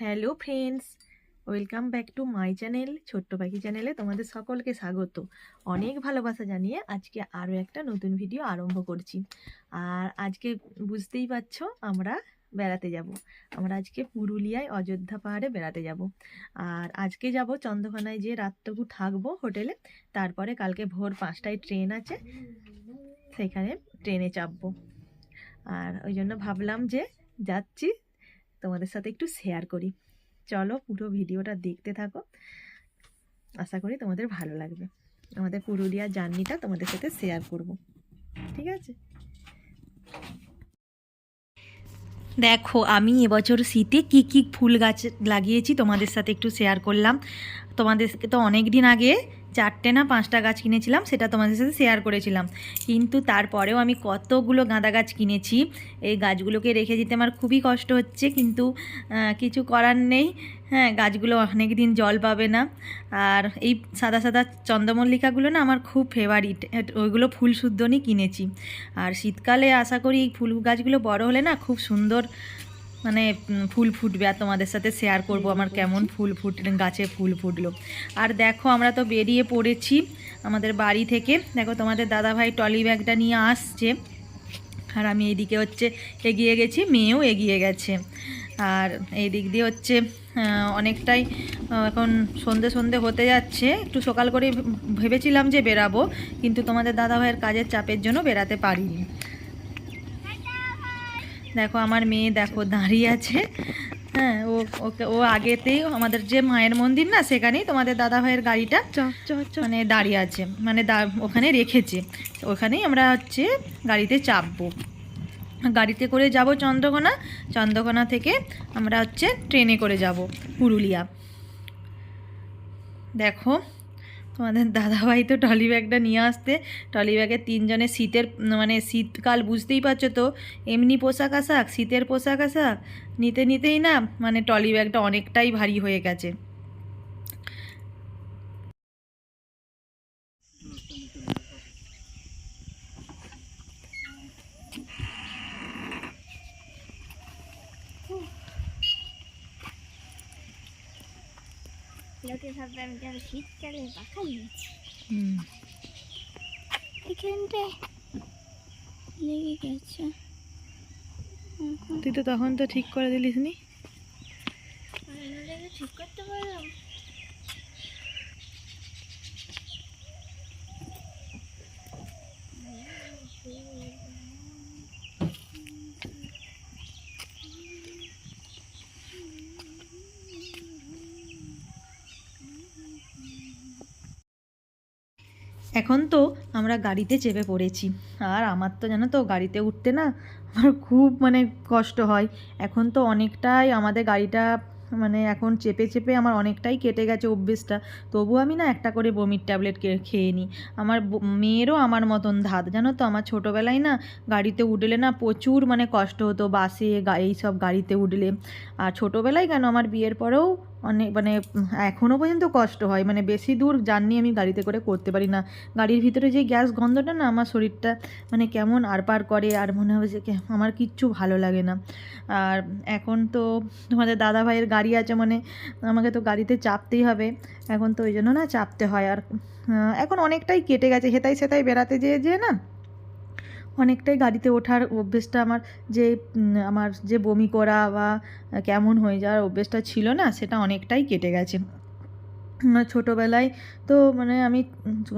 Hello friends, welcome back to my channel, ছোট্ট পাখি চ্যানেলে তোমাদের সকলকে স্বাগত। অনেক ভালোবাসা জানিয়ে আজকে আরও একটা নতুন ভিডিও আরম্ভ করছি। আর আজকে বুঝতেই পারছ, আমরা বেড়াতে যাব। আমরা আজকে পুরুলিয়ায় অযোধ্যা পাহাড়ে বেড়াতে যাব। আর আজকে যাব চন্দ্রকোনায় যে রাতটুকু থাকব হোটেলে, তারপরে কালকে ভোর পাঁচটায় ট্রেন আছে, সেখানে ট্রেনে চাপবো। আর ওই জন্য ভাবলাম যে যাচ্ছি তোমাদের সাথে একটু শেয়ার করি। চলো পুরো ভিডিওটা দেখতে থাকো। আশা করি তোমাদের ভালো লাগবে। আমাদের পুরুলিয়া জার্নিটা তোমাদের সাথে শেয়ার করব। ঠিক আছে? দেখো, আমি এবছর শীতে কি কি ফুল গাছ লাগিয়েছি তোমাদের সাথে একটু শেয়ার করলাম। তোমাদেরকে তো অনেক দিন আগে চারটে না পাঁচটা গাছ কিনেছিলাম, সেটা তোমাদের সাথে শেয়ার করেছিলাম। কিন্তু তারপরেও আমি কতগুলো গাঁদা গাছ কিনেছি, এই গাছগুলোকে রেখে দিতে আমার খুবই কষ্ট হচ্ছে। কিন্তু কিছু করার নেই। হ্যাঁ গাছগুলো অনেক দিন জল পাবে না। আর এই সাদা সাদা চন্দ্রমল্লিকাগুলো না আমার খুব ফেভারিট ওইগুলো ফুল শুদ্ধনই কিনেছি। আর শীতকালে আশা করি এই ফুল গাছগুলো বড় হলে না খুব সুন্দর মানে ফুল ফুটবে আর তোমাদের সাথে শেয়ার করব আমার কেমন ফুল ফুট গাছে ফুল ফুটলো। আর দেখো, আমরা তো বেরিয়ে পড়েছি আমাদের বাড়ি থেকে। দেখো, তোমাদের দাদাভাই টলি ব্যাগটা নিয়ে আসছে। আর আমি এইদিকে হচ্ছে এগিয়ে গেছি, মেয়েও এগিয়ে গেছে। আর এই দিক দিয়ে হচ্ছে অনেকটাই এখন সন্ধে সন্ধে হতে যাচ্ছে। একটু সকাল করে ভেবেছিলাম যে বেরাবো, কিন্তু তোমাদের দাদাভাইয়ের কাজের চাপের জন্য বেরাতে পারিনি। দেখো আমার মেয়ে দেখো দাঁড়িয়ে আছে। হ্যাঁ ও ওকে ও আগেতেই আমাদের যে মায়ের মন্দির না সেখানেই তোমাদের দাদা ভাইয়ের গাড়িটা মানে দাঁড়িয়ে আছে মানে দা- ওখানে রেখেছে। ওখানেই আমরা হচ্ছে গাড়িতে চাপবো। গাড়িতে করে যাব চন্দ্রকোনা। চন্দ্রকোনা থেকে আমরা হচ্ছে ট্রেনে করে যাব পুরুলিয়া। দেখো তোমাদের দাদাভাই তো টলি ব্যাগটা নিয়ে আসতে। টলি ব্যাগে তিনজনে শীতের মানে শীতকাল বুঝতেই পারছ তো, এমনি পোশাক আশাক, শীতের পোশাক আশাক, নিতে নিতেই না মানে টলি ব্যাগটা অনেকটাই ভারী হয়ে গেছে। লোকে ভাববে আমি যেন শীতকালে পাখা নিয়েছি। হুম। এখানটা লেগে গেছে। তুই তো তখন তো ঠিক করে দিলিস নি ঠিক করতে পারলাম। এখন তো আমরা গাড়িতে চেপে পড়েছি। আর আমার তো জানো তো গাড়িতে উঠতে না আমার খুব মানে কষ্ট হয়। এখন তো অনেকটাই আমাদের গাড়িটা মানে এখন চেপে চেপে আমার অনেকটাই কেটে গেছে অভ্যেসটা। তবু আমি না একটা করে বমির ট্যাবলেট খেয়ে নিই। আমার মেয়েরও আমার মতন ধাত জানো তো আমার ছোটোবেলায় না গাড়িতে উঠলে না প্রচুর মানে কষ্ট হতো বাসে এই সব গাড়িতে উঠলে। আর ছোটোবেলায় কেন আমার বিয়ের পরেও অনেক মানে এখনও পর্যন্ত কষ্ট হয়। মানে বেশি দূর জার্নি আমি গাড়িতে করে করতে পারি না। গাড়ির ভিতরে যে গ্যাস গন্ধটা না, আমার শরীরটা মানে কেমন আর পার করে, আর মনে হবে যে আমার কিচ্ছু ভালো লাগে না। আর এখন তো তোমাদের দাদা ভাইয়ের গাড়ি আছে মানে আমাকে তো গাড়িতে চাপতেই হবে। এখন তো ওই জন্য না চাপতে হয়। আর এখন অনেকটাই কেটে গেছে। হেতাই সেতাই বেড়াতে যেয়ে যেয়ে না অনেকটাই গাড়িতে ওঠার অভ্যেসটা আমার যে আমার যে বমি করা বা কেমন হয়ে যাওয়ার অভ্যেসটা ছিল না, সেটা অনেকটাই কেটে গেছে। ছোটোবেলায়। তো মানে আমি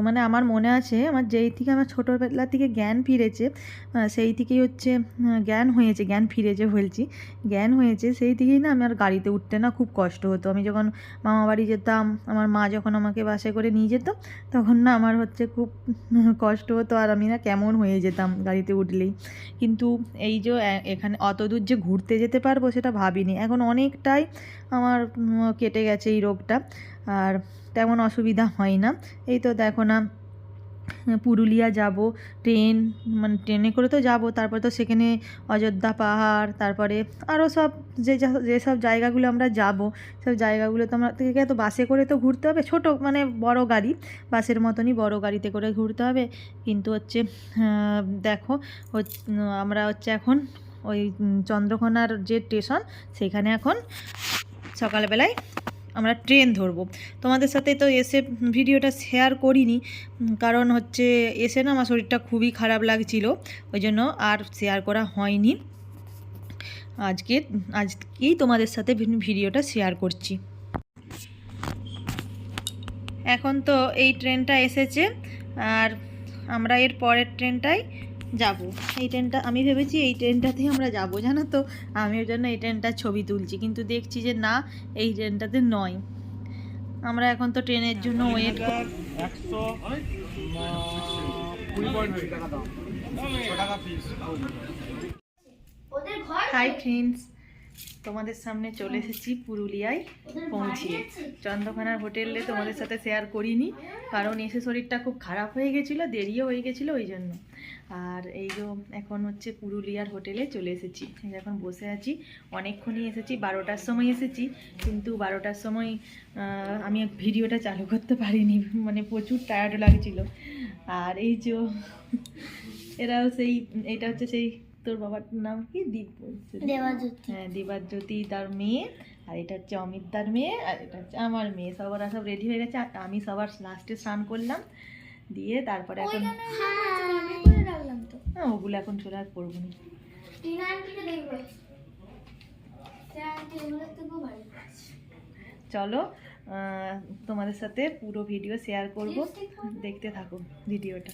মানে আমার মনে আছে, আমার যেই থেকে আমার ছোটোবেলা থেকে জ্ঞান ফিরেছে সেই থেকেই হচ্ছে জ্ঞান হয়েছে, জ্ঞান ফিরেছে বলছি। জ্ঞান হয়েছে, সেই থেকেই না আমার গাড়িতে উঠতে না খুব কষ্ট হতো। আমি যখন মামা বাড়ি যেতাম, আমার মা যখন আমাকে বাসে করে নিয়ে যেত, তখন না আমার হচ্ছে খুব কষ্ট হতো আর আমি না কেমন হয়ে যেতাম গাড়িতে উঠলেই। কিন্তু এই যে এখানে অত দূর যে ঘুরতে যেতে পারব সেটা ভাবিনি। এখন অনেকটাই আমার কেটে গেছে এই রোগটা। আর তেমন অসুবিধা হয় না। এই তো দেখো না, পুরুলিয়া যাব, ট্রেন মানে ট্রেনে করে তো যাব, তারপর তো সেখানে অযোধ্যা পাহাড়, তারপরে আরও সব যে যেসব জায়গাগুলো আমরা যাব, সব জায়গাগুলো তো আমরা, থেকে তো বাসে করে তো ঘুরতে হবে, ছোট মানে বড় গাড়ি, বাসের মতনই বড় গাড়িতে করে ঘুরতে হবে। কিন্তু হচ্ছে দেখো আমরা হচ্ছে এখন ওই চন্দ্রকোনার যে স্টেশন, সেখানে এখন সকালবেলায় আমরা ট্রেন ধরবো। তোমাদের সাথে তো এসে ভিডিওটা শেয়ার করিনি কারণ হচ্ছে এসে না আমার শরীরটা খুবই খারাপ লাগছিল, ওই জন্য আর শেয়ার করা হয়নি। আজকে, আজকেই তোমাদের সাথে ভিডিওটা শেয়ার করছি। এখন তো এই ট্রেনটা এসেছে, আর আমরা এর পরের ট্রেনটাই যাব। এই ট্রেনটা আমি ভেবেছি এই ট্রেনটাতেই আমরা যাব জানো তো? আমি ওই জন্য এই ট্রেনটার ছবি তুলছি কিন্তু দেখছি যে না এই ট্রেনটাতে নয়। আমরা এখন তো ট্রেনের জন্য ওয়েট করি টাকা হাই ফ্রেন্ডস তোমাদের সামনে চলে এসেছি পুরুলিয়ায় পৌঁছিয়ে। চন্দ্রকোনার হোটেলে তোমাদের সাথে শেয়ার করিনি কারণ এসে শরীরটা খুব খারাপ হয়ে গেছিল দেরিও হয়ে গেছিল ওই জন্য। আর এই যে এখন হচ্ছে পুরুলিয়ার হোটেলে চলে এসেছি। এখন বসে আছি অনেকক্ষণই এসেছি বারোটার সময় এসেছি কিন্তু বারোটার সময় আমি ভিডিওটা চালু করতে পারিনি মানে প্রচুর টায়ার্ড লাগছিল। আর এই যে এরাও সেই এটা হচ্ছে সেই তোর বাবার নাম কি? দীপ বলছে। দেবাজ্যোতি। হ্যাঁ দিবাজ্যোতি তার মেয়ে আর এটা হচ্ছে অমিতদার মেয়ে আর এটা হচ্ছে আমার মেয়ে। সবার সব রেডি হয়ে গেছে আর আমি সবার লাস্টে স্নান করলাম দিয়ে তারপরে এখন হ্যাঁ ওগুলো এখন চলে আর করব না। চলো তোমাদের সাথে পুরো ভিডিও শেয়ার করব। দেখতে থাকো ভিডিওটা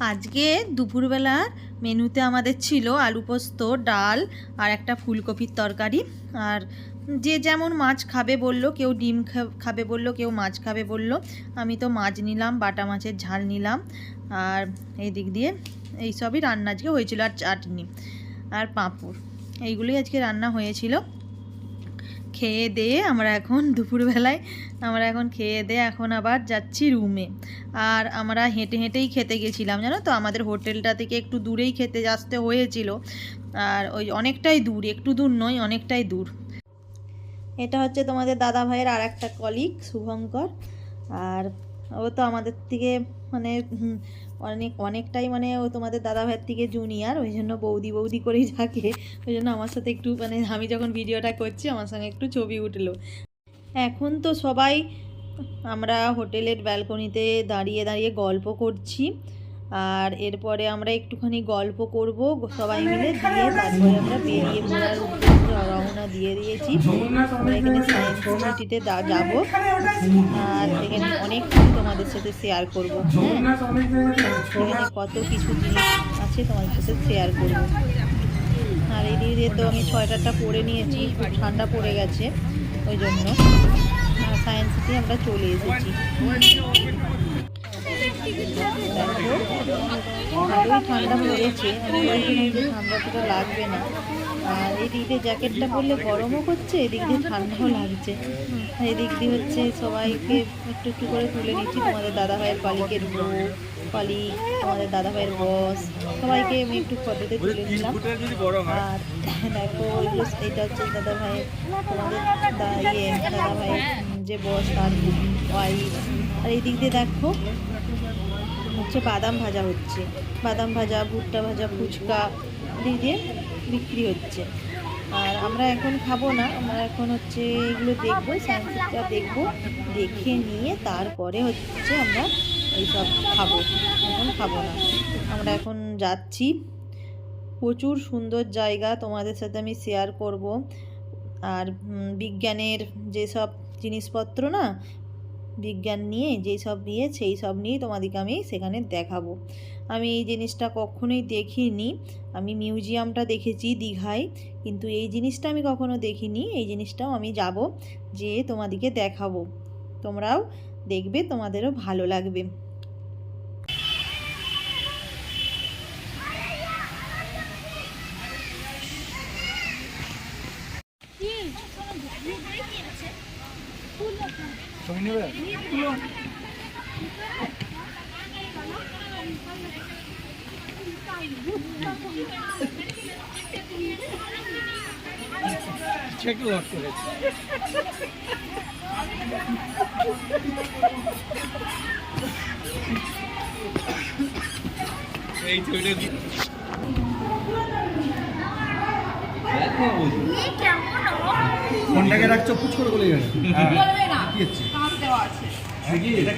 আজকে দুপুরবেলার মেনুতে আমাদের ছিল আলু পোস্ত, ডাল আর একটা ফুলকপির তরকারি। আর যে যেমন মাছ খাবে বলল, কেউ ডিম খাবে বলল, কেউ মাছ খাবে বলল, আমি তো মাছ নিলাম, বাটা মাছের ঝাল নিলাম। আর এই দিক দিয়ে এই সবই রান্না আজকে হয়েছিল আর চাটনি আর পাঁপড়। এইগুলোই আজকে রান্না হয়েছিল। খেয়ে দিয়ে আমরা এখন দুপুরবেলায়, আমরা এখন খেয়ে দিয়ে এখন আবার যাচ্ছি রুমে আর আমরা হেঁটে হেঁটেই খেতে গেছিলাম, জানো তো? আমাদের হোটেলটা থেকে একটু দূরেই খেতে আসতে হয়েছিল। আর ওই অনেকটাই দূর, একটু দূর নয়, অনেকটাই দূর। এটা হচ্ছে তোমাদের দাদা ভাইয়ের আর একটা কলিগ শুভঙ্কর। আর ও তো আমাদের থেকে মানে অনেক, অনেকটাই মানে ও তোমাদের দাদা ভাইয়ের থেকে জুনিয়র ওই জন্য বৌদি বৌদি করেই থাকে। ওই জন্য আমার সাথে একটু মানে আমি যখন ভিডিওটা করছি, আমার সঙ্গে একটু ছবি উঠল। এখন তো সবাই আমরা হোটেলের ব্যালকনিতে দাঁড়িয়ে দাঁড়িয়ে গল্প করছি। আর এরপরে আমরা একটুখানি গল্প করব, সবাই মিলে দিয়ে তারপরে আমরা বেরিয়ে পড়ার দিয়ে দিয়েছি। এখানে সায়েন্স সিটিতে যাব। আর এখানে অনেক কিছু তোমাদের সাথে শেয়ার করব। হ্যাঁ এখানে কত কিছু জিনিস আছে তোমাদের সাথে শেয়ার করব। আর এই দিয়ে তো আমি সোয়েটারটা পরে নিয়েছি খুব ঠান্ডা পড়ে গেছে ওই জন্য। সায়েন্স সিটি আমরা চলে এসেছি। ভালোই ঠান্ডা পড়েছে ঠান্ডাটা লাগবে না। আর এই দিক দিয়ে জ্যাকেটটা পরলে গরমও করছে এদিক দিয়ে ঠান্ডাও লাগছে। এদিক দিয়ে হচ্ছে সবাইকে একটু একটু করে তুলে নিচ্ছি, তোমাদের দাদা ভাইয়ের পালিকের বউ, পালি আমাদের দাদা ভাইয়ের বস সবাইকে আমি একটু ফটোতে তুলে নিলাম। আর দেখো এটা হচ্ছে দাদা ভাইয়ের তোমাদের ইয়ে দাদা ভাইয়ের যে বস তার ওয়াইফ আর এই দিক দিয়ে দেখো, হচ্ছে বাদাম ভাজা হচ্ছে। বাদাম ভাজা, ভুট্টা ভাজা, ফুচকা দিয়ে বিক্রি হচ্ছে। আর আমরা এখন খাব না, আমরা এখন হচ্ছে এগুলো দেখব সায়েন্সটা দেখব, দেখে নিয়ে তারপরে হচ্ছে আমরা এইসব খাব। এখন খাব না। আমরা এখন যাচ্ছি। প্রচুর সুন্দর জায়গা তোমাদের সাথে আমি শেয়ার করব। আর বিজ্ঞানের যেসব জিনিসপত্র না, বিজ্ঞান নিয়ে যেই সব নিয়ে, সেই সব নিয়েই তোমাদেরকে আমি সেখানে দেখাবো। আমি এই জিনিসটা কখনোই দেখিনি। আমি মিউজিয়ামটা দেখেছি দীঘায় কিন্তু এই জিনিসটা আমি কখনো দেখিনি। এই জিনিসটাও আমি যাব যে তোমাদেরকে দেখাবো। তোমরাও দেখবে তোমাদেরও ভালো লাগবে। ছবি নেবে? সেটা লস করেছে এই ছবিটা ফোনটাকে রাখছো? পুচ করে বলে গেছে কি হচ্ছে? এটা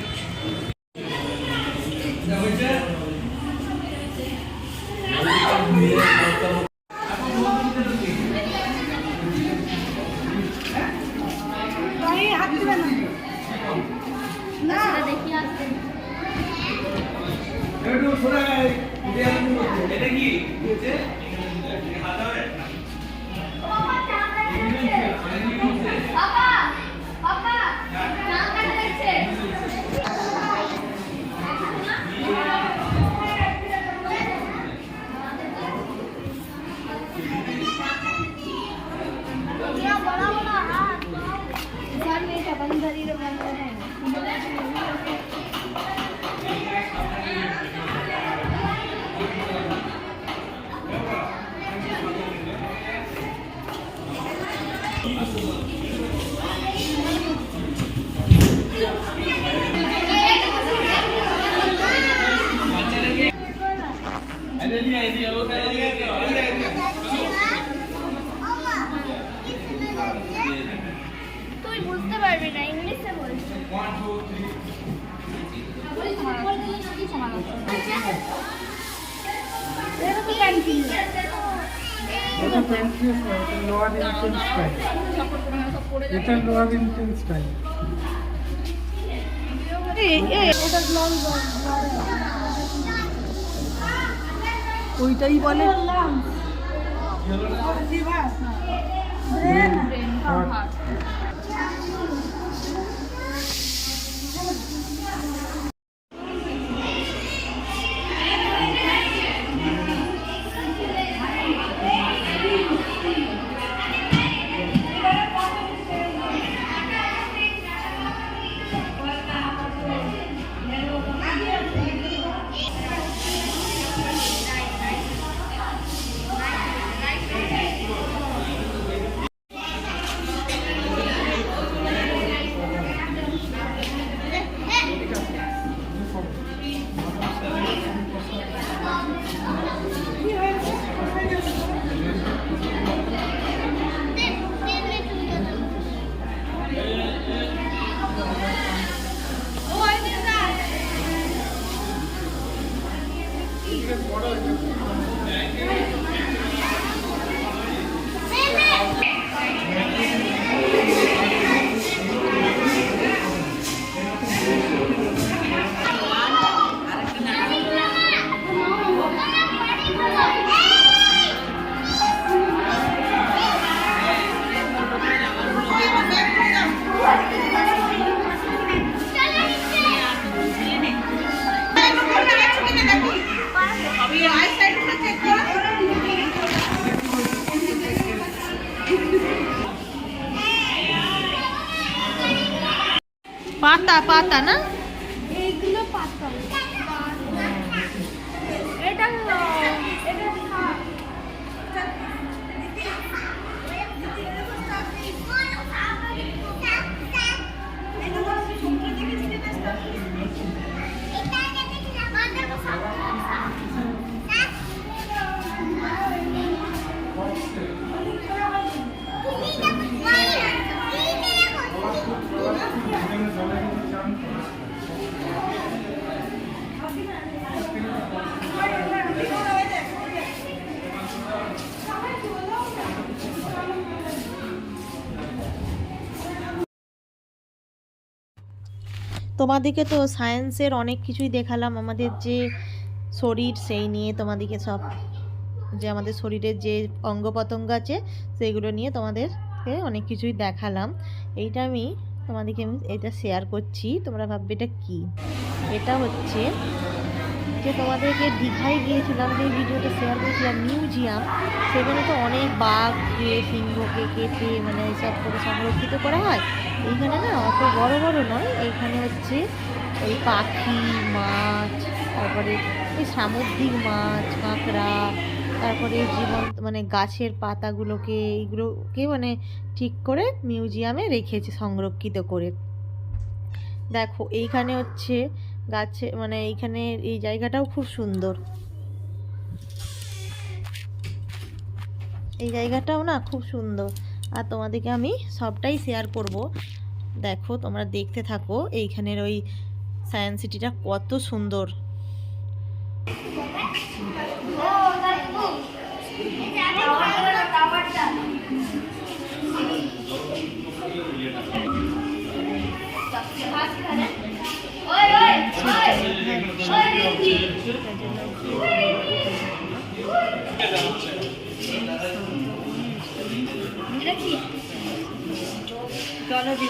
তুই বুঝতে পারবি না ইংলিশে বলছি। এটা এটা পেন্সিল লোয়ার ইন্টেন্স স্টাইল এটা লোয়ার ইন্টেন্স স্টাইল ওইটাই বলে পাতা তোমাদেরকে তো সায়েন্সের অনেক কিছুই দেখালাম। আমাদের যে শরীর, সেই নিয়ে তোমাদেরকে সব, যে আমাদের শরীরের যে অঙ্গ প্রত্যঙ্গ আছে সেইগুলো নিয়ে তোমাদেরকে অনেক কিছুই দেখালাম। এইটা আমি তোমাদেরকে আমি এটা শেয়ার করছি। তোমরা ভাববে এটা কী? এটা হচ্ছে যে তোমাদেরকে দীঘায় গিয়েছিলাম, যে ভিডিওটা শেয়ার করেছিলাম, মিউজিয়াম। সেখানে তো অনেক বাঘ বাঘকে সিংহকে কেটে মানে এইসব করে সংরক্ষিত করা হয়। এইখানে না অত বড় বড় নয়, এইখানে হচ্ছে ওই পাখি, মাছ, তারপরে ওই সামুদ্রিক মাছ, কাঁকড়া, তারপরে জীবন মানে গাছের পাতাগুলোকে, এইগুলোকে মানে ঠিক করে মিউজিয়ামে রেখেছে, সংরক্ষিত করে। দেখো, এইখানে হচ্ছে গাছে মানে এইখানে এই জায়গাটাও খুব সুন্দর। এই জায়গাটাও না খুব সুন্দর। আর তোমাদেরকে আমি সবটাই শেয়ার করব। দেখো, তোমরা দেখতে থাকো, এইখানের ওই সায়েন্স সিটিটা কত সুন্দর। ও দেখো টাওয়ারটা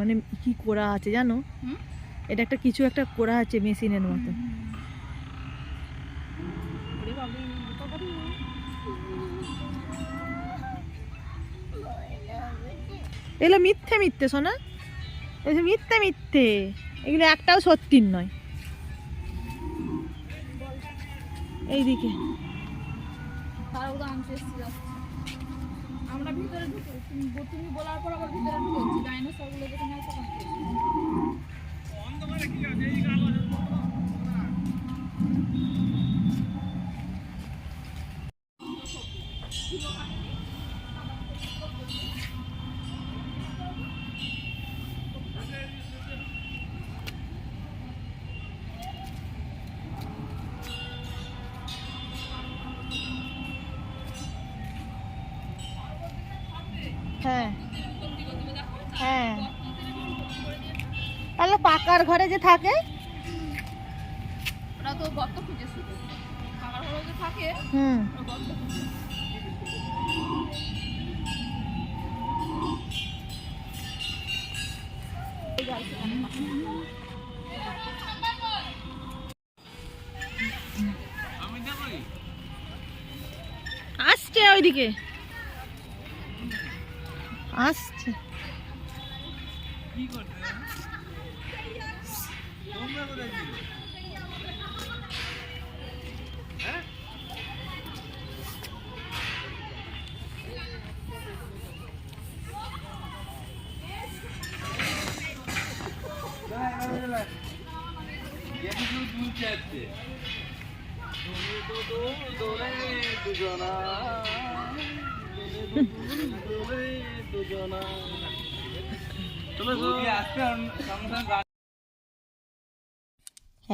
মানে কি করা আছে জানো? এটা একটা কিছু একটা করা আছে মেশিনের মতো। এগুলো মিথ্যে মিথ্যে শোনা এগুলো মিথ্যে মিথ্যে। এগুলো একটাও সত্যির নয়। এইদিকে। আমরা ভিতরে ঢুকে তুমি বলার পর আবার ভিতরে ঢুকেছি ডাইনোসরগুলো যেখানে আছে তাহলে ঘরে যে থাকে? ওরা তো গর্ত খুঁজে শুধু ঘরে যে থাকে হুম। ওরা গর্ত খুঁজে আসছে ওইদিকে। আসছে।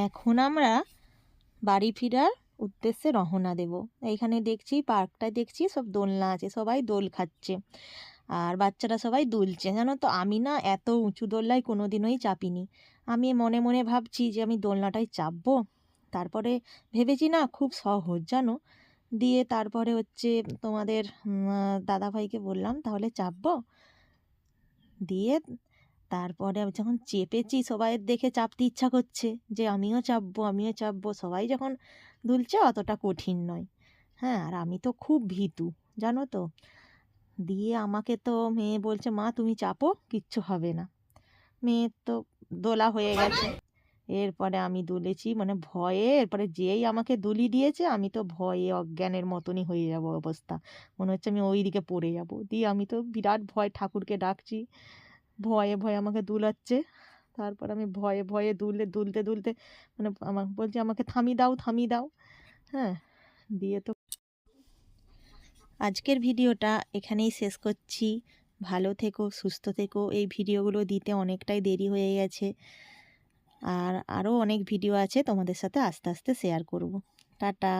এখন আমরা বাড়ি ফিরার উদ্দেশ্যে রওনা দেব। এইখানে দেখছি পার্কটা দেখছি, সব দোলনা আছে, সবাই দোল খাচ্ছে আর বাচ্চারা সবাই দুলছে। জানো তো, আমি না এত উঁচু দোলনায় কোনো দিনই চাপিনি। আমি মনে মনে ভাবছি যে আমি দোলনাটায় চাপবো। তারপরে ভেবেছি না, খুব সহজ, জানো? দিয়ে তারপরে হচ্ছে তোমাদের দাদাভাইকে বললাম, তাহলে চাপবো? দিয়ে তারপরে আমি যখন চেপেছি, সবাইয়ের দেখে চাপতে ইচ্ছা করছে যে আমিও চাপবো আমিও চাপবো। সবাই যখন দুলছে, অতটা কঠিন নয়। হ্যাঁ আর আমি তো খুব ভীতু, জানো তো? দিয়ে আমাকে তো মেয়ে বলছে, মা, তুমি চাপো, কিচ্ছু হবে না। মেয়ের তো দোলা হয়ে গেছে। এরপরে আমি দুলেছি মানে ভয়ে, এরপরে যেই আমাকে দুলি দিয়েছে, আমি তো ভয়ে, অজ্ঞানের মতনই হয়ে যাব অবস্থা। মনে হচ্ছে আমি ওই দিকে পড়ে যাব। দিয়ে আমি তো বিরাট ভয়, ঠাকুরকে ডাকছি। ভয়ে ভয়ে আমাকে দুলাচ্ছে। তারপর আমি ভয়ে ভয়ে দুলে, দুলতে দুলতে মানে আমাকে বলছে আমাকে থামিয়ে দাও থামিয়ে দাও। হ্যাঁ দিয়ে তো আজকের ভিডিওটা এখানেই শেষ করছি। ভালো থেকো, সুস্থ থেকো। এই ভিডিওগুলো দিতে অনেকটাই দেরি হয়ে গেছে। আর আরও অনেক ভিডিও আছে তোমাদের সাথে আস্তে আস্তে শেয়ার করব। টাটা।